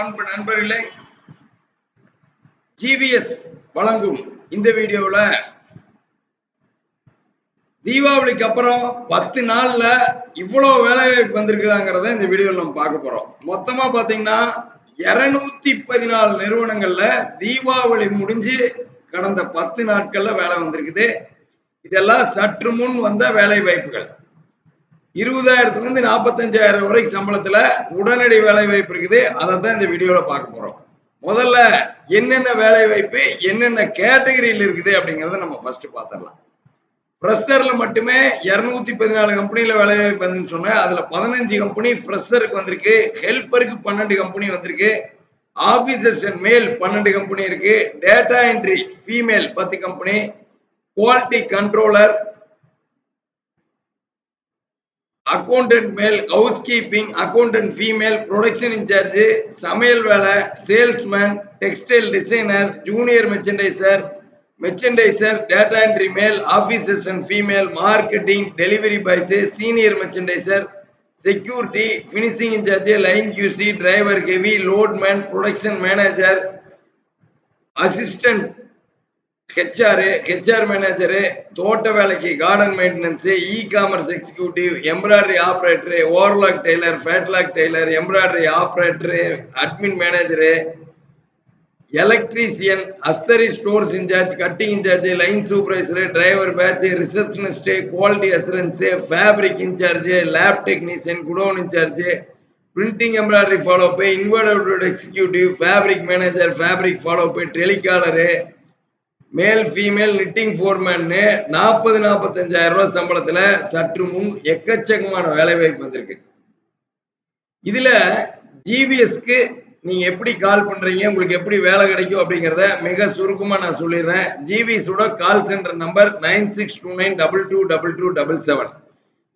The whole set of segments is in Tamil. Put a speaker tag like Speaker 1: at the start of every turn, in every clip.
Speaker 1: அன்பு நண்பர்களே ஜிவிஎஸ் வழங்கும் இந்த வீடியோவில் தீபாவளிக்கு அப்புறம் பத்து நாள்ல இவ்வளவு வேலை வாய்ப்பு வந்திருக்குதாங்கிறத இந்த வீடியோவில் நம்ம பார்க்க போறோம். மொத்தமா பாத்தீங்கன்னா இரநூத்தி பதினாலு நிறுவனங்கள்ல தீபாவளி முடிஞ்சு கடந்த பத்து நாட்கள்ல வேலை வந்திருக்குது. இதெல்லாம் சற்று முன் வந்த வேலை வாய்ப்புகள் இருபதாயிரத்துல இருந்து நாற்பத்தஞ்சாயிரம் வரைக்கும் சம்பளத்துல உடனடி வேலை வாய்ப்பு இருக்குது. அதை தான் இந்த வீடியோல பார்க்க போறோம். முதல்ல என்னென்ன வேலை வாய்ப்பு என்னென்ன கேட்டகரியில் இருக்குது அப்படிங்கறத நம்ம ஃபர்ஸ்ட் பார்த்துடலாம். ஃப்ரெஷர்ல மட்டுமே இருநூத்தி பதினாலு கம்பெனியில வேலை வாய்ப்பு வந்துன்னு சொன்னேன். அதுல பதினஞ்சு கம்பெனி ஃப்ரெஷருக்கு வந்திருக்கு. ஹெல்ப்பருக்கு பன்னெண்டு கம்பெனி வந்திருக்கு. ஆபீசர்ஸ் அண்ட் மேல் பன்னெண்டு கம்பெனி இருக்கு. டேட்டா என்ட்ரி ஃபீமேல் பத்து company. Quality controller accountant male house keeping accountant female production incharge சமையல் வேலை salesman textile designer junior merchandiser merchandiser data entry male office assistant female marketing delivery boys senior merchandiser security finishing incharge line QC driver heavy loadman production manager assistant HR HR manager தோட்ட வேலைக்கு garden maintenance e commerce executive embroidery operator overlock tailor flatlock tailor embroidery operator admin manager electrician அஸ்தரி stores incharge cutting incharge line supervisor driver batch receptionist quality assurance fabric incharge lab technician godown incharge printing embroidery follow inverter executive fabric manager fabric follow telecaller male female knitting ஃபோர்மேன்னு நாற்பது நாற்பத்தஞ்சாயிரம் ரூபாய் சம்பளத்துல சற்று முன் எக்கச்சக்கமான வேலை வாய்ப்பு வந்திருக்கு. இதுல ஜிவிஎஸ்க்கு நீங்க எப்படி கால் பண்றீங்க? உங்களுக்கு எப்படி வேலை கிடைக்கும்? அப்படிங்கிறத மிக சுருக்கமா நான் சொல்லிடுறேன். ஜிவிஎஸோட call centre number nine six two nine double two double two double seven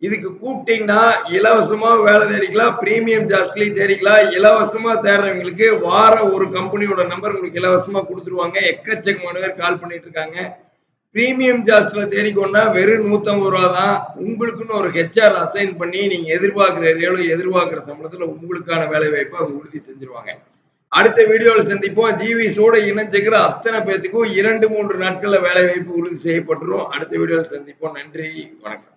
Speaker 1: இதுக்கு கூப்பிட்டீங்கன்னா இலவசமா வேலை தேடிக்கலாம் பிரீமியம் ஜாப்ஸ்லயும் தேடிக்கலாம். இலவசமா தேடுறவங்களுக்கு வார ஒரு கம்பெனியோட நம்பர் உங்களுக்கு இலவசமா கொடுத்துருவாங்க. எக்கச்சக்கமான பேர் கால் பண்ணிட்டு இருக்காங்க பிரீமியம் ஜாஸ்தில தேடிக்கொண்டா வெறும் நூத்தம்பது ரூபா தான். உங்களுக்குன்னு ஒரு ஹெச்ஆர் அசைன் பண்ணி நீங்க எதிர்பார்க்கிற ஏரியாவில் எதிர்பார்க்கிற சம்பளத்துல உங்களுக்கான வேலை வாய்ப்பை அவங்க உறுதி செஞ்சிருவாங்க. அடுத்த வீடியோவில் சந்திப்போம். ஜிவிஸோட இணைஞ்சுக்கிற அத்தனை பேத்துக்கும் இரண்டு மூன்று நாட்கள்ல வேலை வாய்ப்பு உறுதி செய்யப்பட்டுரும். அடுத்த வீடியோவில் சந்திப்போம். நன்றி. வணக்கம்.